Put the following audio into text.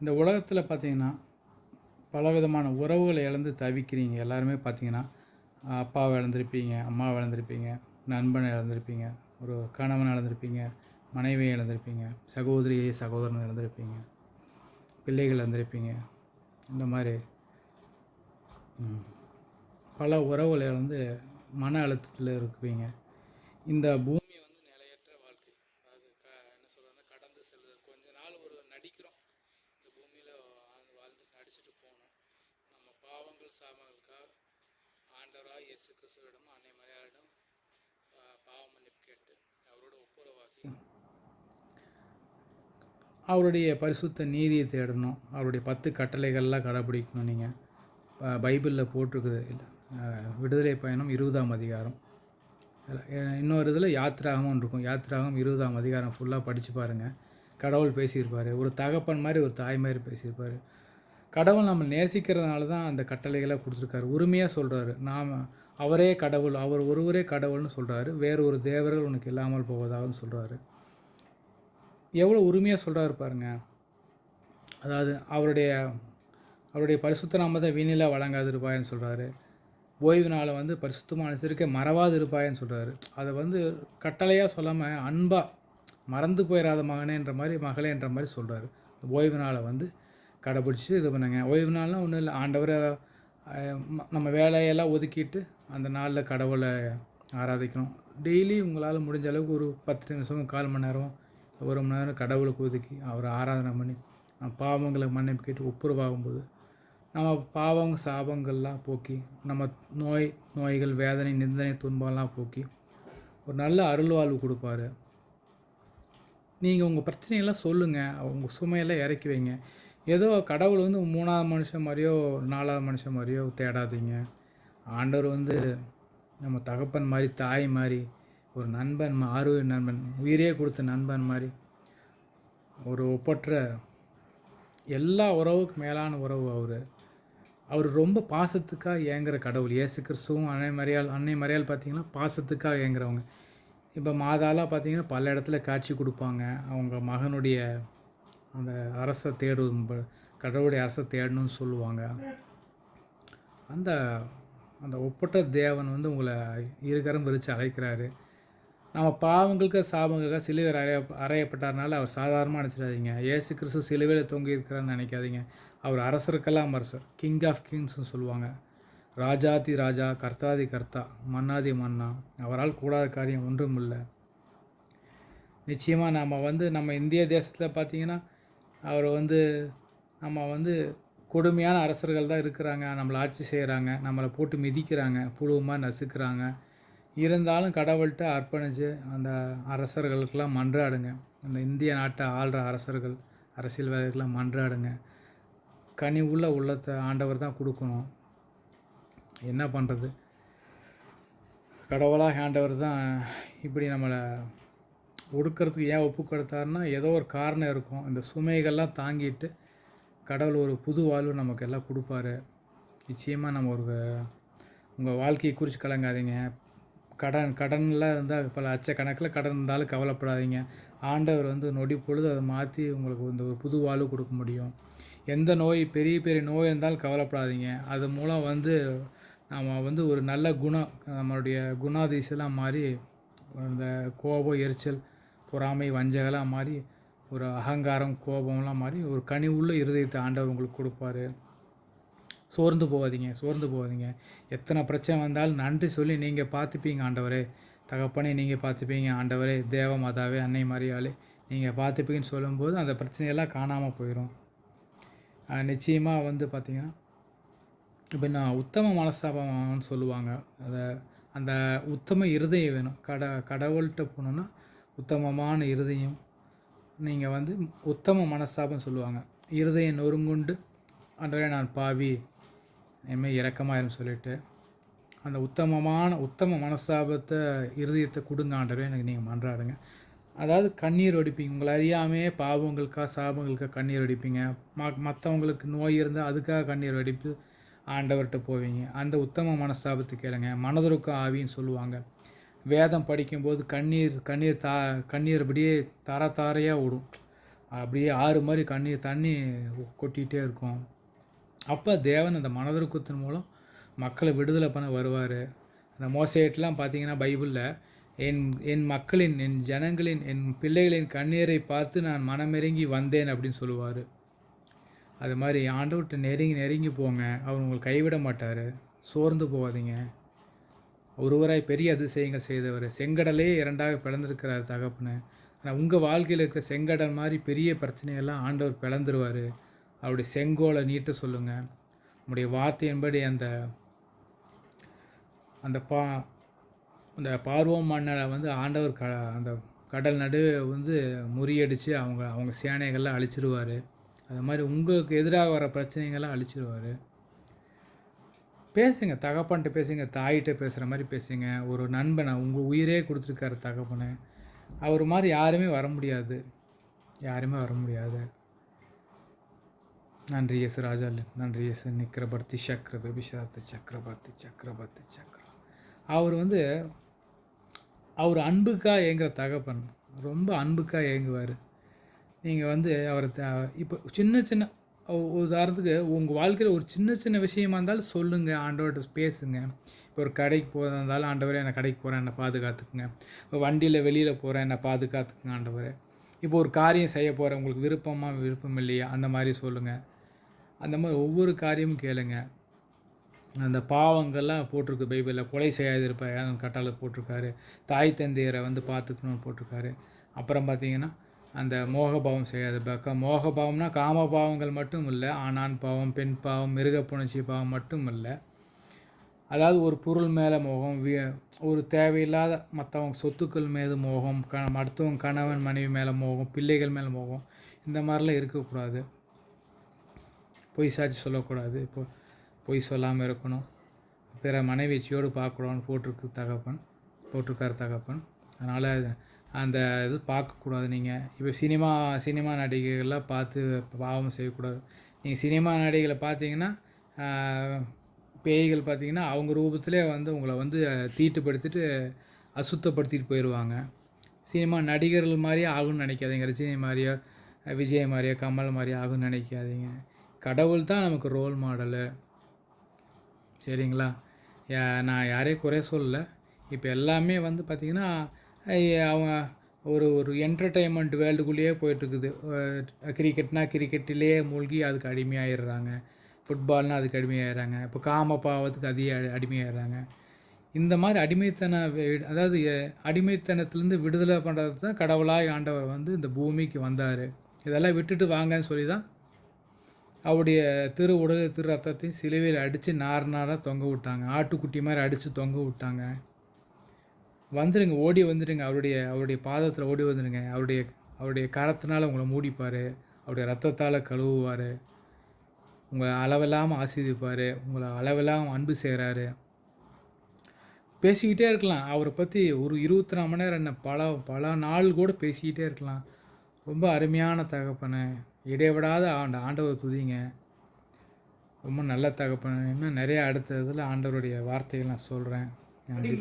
இந்த உலகத்தில் பார்த்தீங்கன்னா பலவிதமான உறவுகளை இழந்து தவிக்கிறீங்க. எல்லாருமே பார்த்தீங்கன்னா அப்பாவை இழந்திருப்பீங்க அம்மாவை இழந்திருப்பீங்க நண்பனை இழந்திருப்பீங்க ஒரு கணவனை இழந்திருப்பீங்க மனைவியை இழந்திருப்பீங்க சகோதரியை சகோதரனை இழந்திருப்பீங்க பிள்ளைகள் இழந்திருப்பீங்க. இந்த மாதிரி பல உறவுகளை இழந்து மன அழுத்தத்தில் இருப்பீங்க. இந்த பூமி வந்து நிலையற்ற வாழ்க்கை அதாவது க என்ன சொல்கிறதுனா கடந்து செல்வது கொஞ்ச நாள் ஒரு நடிக்கிறோம் இந்த பூமியில் வாழ்ந்து வாழ்ந்து நடிச்சுட்டு போகணும் நம்ம பாவங்கள் சாபங்களுக்காக ஆண்டவராக இயேசு கிறிஸ்துவிடம் அன்னை மரியாதையிடம் பாவ மன்னிப்பு கேட்டு அவரோட ஒப்புரவாகி. அவருடைய பரிசுத்த நீதியை தேடணும். அவருடைய பத்து கட்டளைகள்லாம் கடைப்பிடிக்கணும் நீங்கள் பைபிளில் போட்டிருக்குது. இல்லை விடுதலை பயணம் இருபதாம் அதிகாரம். இன்னொரு இதில் யாத்திராகமும் இருக்கும். யாத்திராகம் இருபதாம் அதிகாரம் ஃபுல்லாக படித்து பாருங்கள் கடவுள் பேசியிருப்பார். ஒரு தகப்பன் மாதிரி ஒரு தாய் மாதிரி பேசியிருப்பார். கடவுள் நம்ம நேசிக்கிறதுனால தான் அந்த கட்டளைகளை கொடுத்துருக்காரு. உரிமையாக சொல்கிறாரு நாம் அவரே கடவுள் அவர் ஒருவரே கடவுள்னு சொல்கிறாரு வேறு ஒரு தேவர்கள் உனக்கு இல்லாமல் போவதாகன்னு சொல்கிறாரு எவ்வளோ உரிமையாக சொல்கிறாரு பாருங்க. அதாவது அவருடைய அவருடைய பரிசுத்த நாமத்தை வீணில வழங்காது இருப்பாயன்னு சொல்கிறாரு ஓய்வு நாளை வந்து பரிசுத்தமாக அனுசரிக்க மறவாது இருப்பாயன்னு சொல்கிறாரு அதை வந்து கட்டளையாக சொல்லாமல் அன்பாக மறந்து போயிடாத மகனேன்ற மாதிரி மகளேன்ற மாதிரி சொல்கிறாரு ஓய்வு நாளை வந்து கடைப்பிடிச்சி இது பண்ணுங்க. ஓய்வு நாள்னால் ஒன்றும் இல்லை. ஆண்டவரை நம்ம வேலையெல்லாம் ஒதுக்கிட்டு அந்த நாளில் கடவுளை ஆராதிக்கணும். டெய்லி உங்களால் முடிஞ்ச அளவுக்கு ஒரு பத்து நிமிஷம் கால் மணி நேரம் ஒரு மணி நேரம் கடவுளுக்கு ஒதுக்கி அவரை ஆராதனை பண்ணி நம்ம பாவங்களை மன்னிப்பு கேட்டு ஒப்புரவாகும்போது நம்ம பாவங்க சாபங்கள்லாம் போக்கி நம்ம நோய் நோய்கள் வேதனை நிந்தனை துன்பம்லாம் போக்கி ஒரு நல்ல அருள்வாழ்வு கொடுப்பாரு. நீங்கள் உங்கள் பிரச்சனையெல்லாம் சொல்லுங்கள் உங்கள் சுமையெல்லாம் இறக்கி வைங்க. ஏதோ கடவுள் வந்து மூணாவது மனுஷன் மாதிரியோ நாலாவது மனுஷன் மாதிரியோ தேடாதீங்க. ஆண்டவர் வந்து நம்ம தகப்பன் மாதிரி தாய் மாதிரி ஒரு நண்பன் மா- ஆரோக்கிய நண்பன் உயிரே கொடுத்த நண்பன் மாதிரி ஒரு ஒப்பற்ற எல்லா உறவுக்கு மேலான உறவு அவர். அவர் ரொம்ப பாசத்துக்காக ஏங்குற கடவுள். இயேசு கிறிஸ்துவும் அன்னை மரியால் அன்னை மரியால் பார்த்தீங்கன்னா பாசத்துக்காக ஏங்குறவங்க. இப்போ மாதாலாம் பார்த்தீங்கன்னா பல இடத்துல காட்சி கொடுப்பாங்க. அவங்க மகனுடைய அந்த அரசை தேடும் ப- கடவுளுடைய அரசை தேடணும்னு சொல்லுவாங்க. அந்த அந்த ஒப்பற்ற தேவன் வந்து உங்களை இருகரம் விரித்து அழைக்கிறாரு. நம்ம பாவங்களுக்கு சாபங்களுக்காக சிலுவையில் அறைய அறையப்பட்டார்னால அவர் சாதாரணமாக நினச்சிடாதீங்க. ஏசு கிறிஸ்து சிலுவையில் தொங்கி இருக்கிறான்னு நினைக்காதீங்க. அவர் அரசருக்கெல்லாம் அரசர். கிங் ஆஃப் கிங்ஸ்னு சொல்லுவாங்க. ராஜாதி ராஜா கர்த்தாதி கர்த்தா மன்னாதி மன்னா. அவரால் கூடாத காரியம் ஒன்றும் இல்லை நிச்சயமாக நம்ம வந்து நம்ம இந்திய தேசத்தில் பார்த்தீங்கன்னா அவர் வந்து நம்ம வந்து கொடுமையான அரசர்கள் தான் இருக்கிறாங்க. நம்மளை ஆட்சி செய்கிறாங்க நம்மளை போட்டு மிதிக்கிறாங்க. புழுவமாக நசுக்கிறாங்க. இருந்தாலும் கடவுள்கிட்ட அர்ப்பணித்து அந்த அரசர்களுக்கெல்லாம் மன்றாடுங்க. அந்த இந்திய நாட்டை ஆள்ற அரசர்கள் அரசியல்வாதிகள்லாம் மன்றாடுங்க. கனி உள்ள உள்ளத்தை ஆண்டவர் தான் கொடுக்கணும். என்ன பண்ணுறது கடவுளாக ஆண்டவர் தான் இப்படி நம்மளை ஒடுக்கிறதுக்கு ஏன் ஒப்பு கொடுத்தாருன்னா ஏதோ ஒரு காரணம் இருக்கும். இந்த சுமைகள்லாம் தாங்கிட்டு கடவுள் ஒரு புது வாழ்வு நமக்கு எல்லாம் கொடுப்பாரு. நிச்சயமாக நம்ம ஒரு உங்கள் வாழ்க்கையை குறித்து கலங்காதீங்க. கடன் கடனில் இருந்தால் பல லட்சக்கணக்கில் கடன் இருந்தாலும் கவலைப்படாதீங்க. ஆண்டவர் வந்து நொடி பொழுது அதை மாற்றி உங்களுக்கு இந்த ஒரு புது வாழ்வு கொடுக்க முடியும். எந்த நோய் பெரிய பெரிய நோய் இருந்தாலும் கவலைப்படாதீங்க. அது மூலம் வந்து நாம் வந்து ஒரு நல்ல குணம் நம்மளுடைய குணாதிசெல்லாம் மாறி அந்த கோபம் எரிச்சல் பொறாமை வஞ்சகலாம் மாறி ஒரு அகங்காரம் கோபம்லாம் மாறி ஒரு கனி உள்ள இருதயத்தை ஆண்டவர் உங்களுக்கு கொடுப்பாரு. சோர்ந்து போகாதீங்க சோர்ந்து போகாதீங்க. எத்தனை பிரச்சனை வந்தாலும் நன்றி சொல்லி நீங்கள் பார்த்துப்பீங்க ஆண்டவரே. தகப்பனே நீங்கள் பார்த்துப்பீங்க ஆண்டவரே. தேவ மாதாவே அன்னை மாதிரியாலே நீங்கள் பார்த்துப்பீங்கன்னு சொல்லும்போது அந்த பிரச்சனையெல்லாம் காணாமல் போயிடும் நிச்சயமாக வந்து பார்த்திங்கன்னா இப்போ நான் உத்தம மனஸ்தாபம்னு சொல்லுவாங்க. அதை அந்த உத்தம இருதயம் வேணும். கட கடவுள்கிட்ட போனோன்னா உத்தமமான இருதயம். நீங்கள் வந்து உத்தம மனஸ்தாபம் சொல்லுவாங்க. இருதயம் நொறுங்குண்டு ஆண்டவரே நான் பாவி. இனிமேல் இறக்கமாயிரும் சொல்லிட்டு அந்த உத்தமமான உத்தம மனஸ்தாபத்தை இருதயத்தை கொடுங்க ஆண்டவரே. எனக்கு நீங்கள் மன்றாடுங்க. அதாவது கண்ணீர் வடிப்பீங்க. உங்களை அறியாமே பாவங்களுக்கா சாபங்களுக்கா கண்ணீர் வடிப்பீங்க. ம மற்றவங்களுக்கு நோய் இருந்தால் அதுக்காக கண்ணீர் வடிப்பு ஆண்டவர்கிட்ட போவீங்க. அந்த உத்தம மனஸ்தாபத்தை கேளுங்க. மனதுருக்க ஆவின்னு சொல்லுவாங்க. வேதம் படிக்கும்போது கண்ணீர் கண்ணீர் தா கண்ணீர் அப்படியே தர தாரையாக ஓடும். அப்படியே ஆறு மாதிரி கண்ணீர் தண்ணி கொட்டிகிட்டே இருக்கும். அப்போ தேவன் அந்த மனதிற்குத்தின் மூலம் மக்களை விடுதலை பண்ண வருவார். அந்த மோசேட்லாம் பார்த்தீங்கன்னா பைபிளில் என் என் மக்களின் என் ஜனங்களின் என் பிள்ளைகளின் கண்ணீரை பார்த்து நான் மனமிறங்கி வந்தேன் அப்படின்னு சொல்லுவார். அது மாதிரி ஆண்டவர்கிட்ட நெருங்கி நெருங்கி போங்க. அவர் உங்களை கைவிட மாட்டார். சோர்ந்து போகாதீங்க. ஒருவராய் பெரிய அதிசயங்கள் செய்தவர். செங்கடலே இரண்டாக பிளந்திருக்கிறார் தகப்பனு. ஆனால் உங்கள் வாழ்க்கையில் இருக்கிற செங்கடல் மாதிரி பெரிய பிரச்சனையெல்லாம் ஆண்டவர் பிளந்துருவார். அவருடைய செங்கோலை நீட்ட சொல்லுங்கள் உங்களுடைய வார்த்தையின்படி அந்த அந்த பா அந்த பார்வம் மன்னரை வந்து ஆண்டவர் க அந்த கடல் நடுவே வந்து முறியடித்து அவங்க அவங்க சேனைகள்லாம் அழிச்சிருவார். அது மாதிரி உங்களுக்கு எதிராக வர பிரச்சனைகள்லாம் அழிச்சிருவார். பேசுங்க தகப்பன்ட்டு பேசுங்க தாயிட்ட பேசுகிற மாதிரி பேசுங்க. ஒரு நண்பனை உங்கள் உயிரே கொடுத்துருக்காரு தகப்பனை. அவர் மாதிரி யாருமே வர முடியாது. யாருமே வர முடியாது. நன்றி எஸ் ராஜா நன்றி எஸ் நிக்கரபர்த்தி சக்கர விபிஷாத்து சக்கரபர்த்தி சக்கரபர்த்தி சக்கர. அவர் வந்து அவர் அன்புக்காக ஏங்குற தகப்பன். ரொம்ப அன்புக்காக ஏங்குவார். நீங்கள் வந்து அவரை த இப்போ சின்ன சின்ன உதாரணத்துக்கு உங்கள் வாழ்க்கையில் ஒரு சின்ன சின்ன விஷயமா இருந்தாலும் சொல்லுங்கள் ஆண்டவர்கிட்ட பேசுங்க. இப்போ ஒரு கடைக்கு போகிறதா இருந்தாலும் ஆண்டவரே என்னை கடைக்கு போகிறேன் என்னை பாதுகாத்துக்குங்க. இப்போ வண்டியில் வெளியில் போகிறேன் என்னை பாதுகாத்துக்குங்க ஆண்டவரே. இப்போ ஒரு காரியம் செய்ய போகிறேன் உங்களுக்கு விருப்பமாக விருப்பம் இல்லையா அந்த மாதிரி சொல்லுங்கள் அந்த மாதிரி ஒவ்வொரு காரியமும் கேளுங்க. அந்த பாவங்கள்லாம் போட்டிருக்கு பைபிளில். கொலை செய்யாதிருப்பாங்க கட்டால போட்டிருக்காரு. தாய் தந்தையரை வந்து பார்த்துக்கணும்னு போட்டிருக்காரு. அப்புறம் பார்த்தீங்கன்னா அந்த மோகபாவம் செய்யாத. பக்கம் மோகபாவம்னா காம பாவங்கள் மட்டும் இல்லை ஆணான் பாவம் பெண் பாவம் மிருக புணர்ச்சி பாவம் மட்டும் இல்லை அதாவது ஒரு பொருள் மேலே மோகம் ஒரு தேவையில்லாத மற்றவங்க சொத்துக்கள் மீது மோகம் க அடுத்தவங்க கணவன் மனைவி மேலே மோகம் பிள்ளைகள் மேலே மோகம் இந்த மாதிரிலாம் இருக்கக்கூடாது. பொய் சாட்சி சொல்லக்கூடாது. இப்போ பொய் சொல்லாமல் இருக்கணும். பிற மனைவிச்சியோடு பார்க்கக்கூடாதுன்னு போட்டிருக்கு தகப்பன் போட்டிருக்கார் தகப்பன். அதனால் அந்த இது பார்க்கக்கூடாது நீங்கள் இப்போ சினிமா சினிமா நடிகைகள்லாம் பார்த்து பாவம் செய்யக்கூடாது. நீங்கள் சினிமா நடிகைகளை பார்த்தீங்கன்னா பேய்கள் பார்த்தீங்கன்னா அவங்க ரூபத்திலே வந்து உங்களை வந்து தீட்டுப்படுத்திட்டு அசுத்தப்படுத்திட்டு போயிடுவாங்க சினிமா நடிகர்கள் மாதிரியே ஆகும்னு நினைக்காதீங்க. ரஜினி மாதிரியோ விஜய் மாதிரியோ கமல் மாதிரியோ ஆகும்னு நினைக்காதீங்க. கடவுள் தான் நமக்கு ரோல் மாடலு சரிங்களா? நான் யாரையும் குறை சொல்லலை. இப்போ எல்லாமே வந்து பார்த்திங்கன்னா அவங்க ஒரு ஒரு என்டர்டெயின்மெண்ட் வேர்ல்டுக்குள்ளேயே போயிட்டுருக்குது. கிரிக்கெட்னா கிரிக்கெட்டிலேயே மூழ்கி அதுக்கு அடிமையாயிடுறாங்க. ஃபுட்பால்னால் அதுக்கு அடிமையாயிடுறாங்க. இப்போ காம பாவத்துக்கு அதிக அடி- அடிமையாயிடுறாங்க. இந்த மாதிரி அடிமைத்தன அதாவது அடிமைத்தனத்துலேருந்து விடுதலை பண்ணுறது தான் கடவுளாய் ஆண்டவர் வந்து இந்த பூமிக்கு வந்தார். இதெல்லாம் விட்டுட்டு வாங்கன்னு சொல்லி தான் அவருடைய திரு உடல் திரு ரத்தத்தையும் சிலுவையில் அடித்து நார் நாராக தொங்க விட்டாங்க. ஆட்டுக்குட்டி மாதிரி அடித்து தொங்க விட்டாங்க. வந்துடுங்க ஓடி வந்துடுங்க அவருடைய அவருடைய பாதத்தில் ஓடி வந்துடுங்க அவருடைய அவருடைய கரத்தினால உங்களை மூடிப்பார். அவருடைய ரத்தத்தால் கழுவுவார். உங்களை அளவில்லாமல் ஆசீர்வதிப்பார் உங்களை அளவில்லாமல் அன்பு செய்கிறாரு பேசிக்கிட்டே இருக்கலாம். அவரை பற்றி ஒரு இருபத்தி நாலு மணி நேரம் என்ன பல பல நாள் கூட பேசிக்கிட்டே இருக்கலாம். ரொம்ப அருமையான தகப்பனை. இடைவிடாத ஆண்ட ஆண்டவர் துதிங்க. ரொம்ப நல்ல தகப்பன். இன்னும் நிறைய அடுத்த இதில் ஆண்டவருடைய வார்த்தைகள் நான் சொல்கிறேன் நன்றி